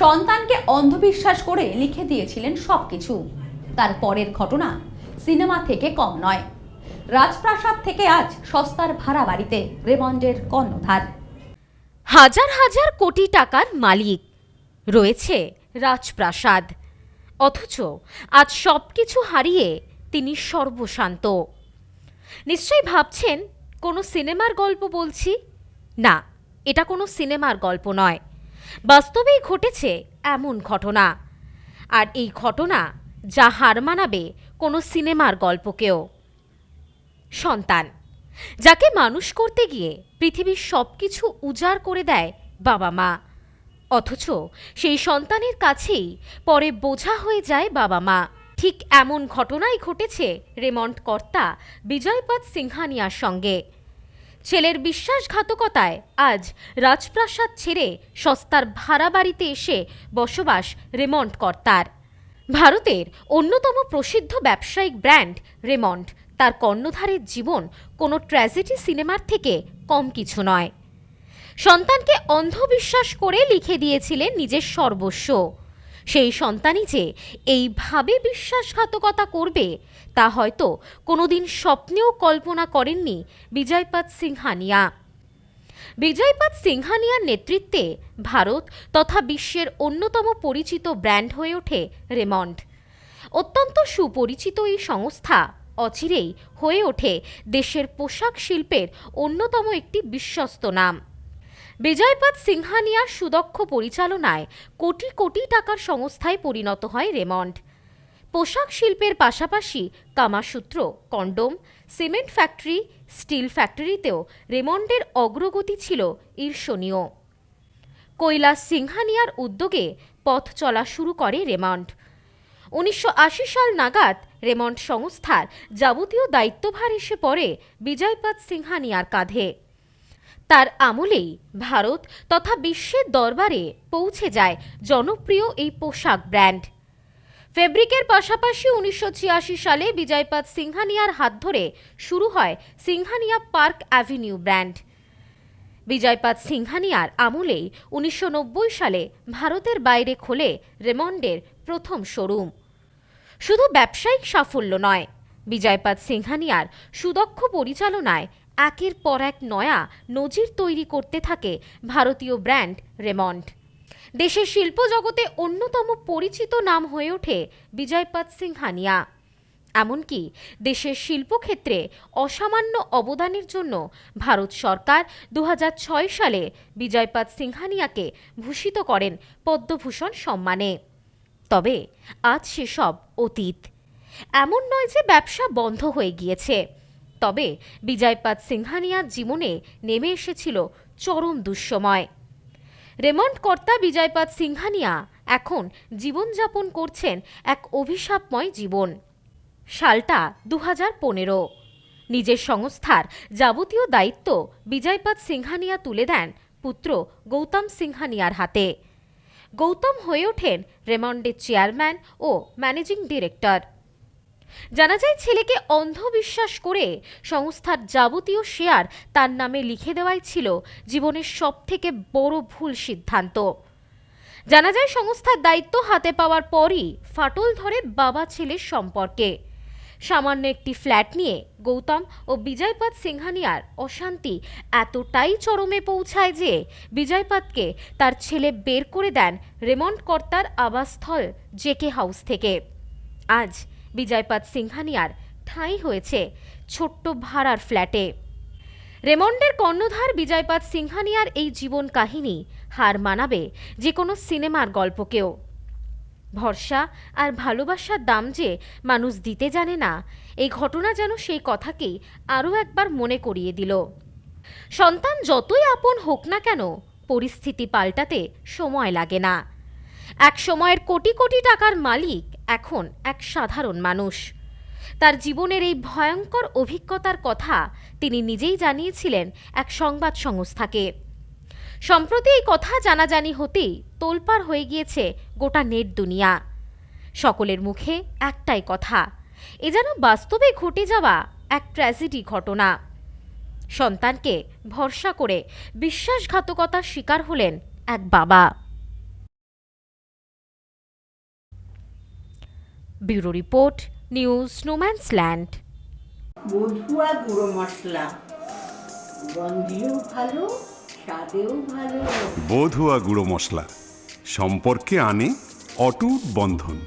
সন্তানকে অন্ধবিশ্বাস করে লিখে দিয়েছিলেন সব কিছু তার পরের ঘটনা সিনেমা থেকে কম নয়। রাজপ্রাসাদ থেকে আজ সস্তার ভাড়া বাড়িতে রেমন্ডের কর্ণধার। হাজার হাজার কোটি টাকার মালিক রয়েছে রাজপ্রাসাদ। অথচ আজ সব কিছু হারিয়ে তিনি সর্বশান্ত। নিশ্চয়ই ভাবছেন, কোনো সিনেমার গল্প বলছি? না, এটা কোনো সিনেমার গল্প নয়। বাস্তবেই ঘটেছে এমন ঘটনা। আর এই ঘটনা যা হার মানাবে কোনো সিনেমার গল্পকেও। সন্তান, যাকে মানুষ করতে গিয়ে পৃথিবীর সব কিছু উজাড় করে দেয় বাবা মা, অথচ সেই সন্তানের কাছেই পরে বোঝা হয়ে যায় বাবা মা। ঠিক এমন ঘটনাই ঘটেছে রেমন্ড কর্তা বিজয়পদ সিংহানিয়ার সঙ্গে। ছেলের বিশ্বাসঘাতকতায় আজ রাজপ্রাসাদ ছেড়ে সস্তার ভাড়া বাড়িতে এসে বসবাস রেমন্ড কর্তার। ভারতের অন্যতম প্রসিদ্ধ ব্যবসায়িক ব্র্যান্ড রেমন্ড। তার কর্ণধারের জীবন কোনো ট্র্যাজেডি সিনেমার থেকে কম কিছু নয়। সন্তানকে অন্ধবিশ্বাস করে লিখে দিয়েছিলেন নিজের সর্বস্ব। সেই সন্তানই যে এইভাবে বিশ্বাসঘাতকতা করবে, তা হয়তো কোনোদিন স্বপ্নেও কল্পনা করেননি বিজয়পাত সিংহানিয়া। বিজয়পাত সিংহানিয়ার নেতৃত্বে ভারত তথা বিশ্বের অন্যতম পরিচিত ব্র্যান্ড হয়ে ওঠে রেমন্ড। অত্যন্ত সুপরিচিত এই সংস্থা অচিরেই হয়ে ওঠে দেশের পোশাক শিল্পের অন্যতম একটি বিশ্বস্ত নাম। বিজয়পাত সিংহানিয়ার সুদক্ষ পরিচালনায় কোটি কোটি টাকার সংস্থায় পরিণত হয় রেমন্ড। পোশাক শিল্পের পাশাপাশি Kamasutra, condom, cement factory, steel ফ্যাক্টরিতেও রেমন্ডের অগ্রগতি ছিল ঈর্ষণীয়। কৈলাস সিংহানিয়ার উদ্যোগে পথ চলা শুরু করে রেমন্ড। উনিশশো আশি সাল নাগাদ রেমন্ড সংস্থার যাবতীয় দায়িত্বভার এসে পড়ে বিজয়পাত সিংহানিয়ার কাঁধে। তার আমলেই ভারত তথা বিশ্বের দরবারে পৌঁছে যায় জনপ্রিয় এই পোশাক ব্র্যান্ড। ফেব্রিকের পাশাপাশি উনিশশো সালে বিজয়পাত সিংহানিয়ার হাত ধরে শুরু হয় Singhania Park Avenue brand. Vijaypat সিংহানিয়ার আমলেই উনিশশো নব্বই সালে ভারতের বাইরে খোলে রেমন্ডের প্রথম শোরুম। শুধু ব্যবসায়িক সাফল্য নয় বিজয়পাত সিংহানিয়ার সুদক্ষ পরিচালনায় একের পর এক নয়া নজির তৈরি করতে থাকে ভারতীয় ব্র্যান্ড রেমন্ড। দেশের শিল্প জগতে অন্যতম পরিচিত নাম হয়ে ওঠে বিজয়পাত সিংহানিয়া। এমনকি দেশের শিল্পক্ষেত্রে অসামান্য অবদানের জন্য ভারত সরকার দু হাজার ছয় সালে বিজয়পাত সিংহানিয়াকে ভূষিত করেন পদ্মভূষণ সম্মানে। তবে আজ সেসব অতীত। এমন নয় যে ব্যবসা বন্ধ হয়ে গিয়েছে। তবে বিজয়পাত সিংহানিয়ার জীবনে নেমে এসেছিল চরম দুঃসময়। রেমন্ড কর্তা বিজয়পাত সিংহানিয়া এখন জীবনযাপন করছেন এক অভিশাপময় জীবন। সালটা দু পনেরো। নিজের সংস্থার যাবতীয় দায়িত্ব বিজয়পাত সিংহানিয়া তুলে দেন পুত্র গৌতম সিংহানিয়ার হাতে। গৌতম হয়ে ওঠেন রেমন্ডের চেয়ারম্যান ও ম্যানেজিং ডিরেক্টর। জানা যায় ছেলেকে অন্ধবিশ্বাস করে সংস্থার যাবতীয় শেয়ার তার নামে লিখে দেওয়াই ছিল জীবনের সবথেকে বড় ভুল সিদ্ধান্ত। জানা যায় সংস্থার দায়িত্ব হাতে পাওয়ার পরই ফাটল ধরে বাবা ছেলের সম্পর্কে। সামান্য একটি ফ্ল্যাট নিয়ে গৌতম ও বিজয়পাত সিংহানিয়ার অশান্তি এতটাই চরমে পৌঁছায় যে বিজয়পাতকে তার ছেলে বের করে দেন রেমন্ড কর্তার আবাসস্থল জেকে হাউস থেকে। আজ বিজয়পাত সিংহানিয়ার ঠাঁই হয়েছে ছোট্ট ভাড়ার ফ্ল্যাটে। রেমন্ডের কর্ণধার বিজয়পাত সিংহানিয়ার এই জীবন কাহিনী হার মানাবে যে কোনো সিনেমার গল্পকেও। ভরসা আর ভালোবাসার দাম যে মানুষ দিতে জানে না, এই ঘটনা যেন সেই কথাকেই আরও একবার মনে করিয়ে দিল। সন্তান যতই আপন হোক না কেন, পরিস্থিতি পাল্টাতে সময় লাগে না। এক সময়ের কোটি কোটি টাকার মালিক এখন এক সাধারণ মানুষ। তার জীবনের এই ভয়ঙ্কর অভিজ্ঞতার কথা তিনি নিজেই জানিয়েছিলেন এক সংবাদ সংস্থাকে। সম্প্রতি এই কথা জানাজানি হতেই তোলপাড় হয়ে গিয়েছে গোটা নেট দুনিয়া। সকলের মুখে একটাই কথা, এ যেন বাস্তবে ঘটে যাওয়া এক ট্র্যাজেডি ঘটনা। সন্তানকে ভরসা করে বিশ্বাসঘাতকতার শিকার হলেন এক বাবা। Bureau report news snowman's land. বধুয়া গুঁড়ো মশলা। গন্ধেও ভালো স্বাদেও ভালো। বধুয়া গুঁড়ো মশলা। সম্পর্কে আনে অটুট বন্ধন।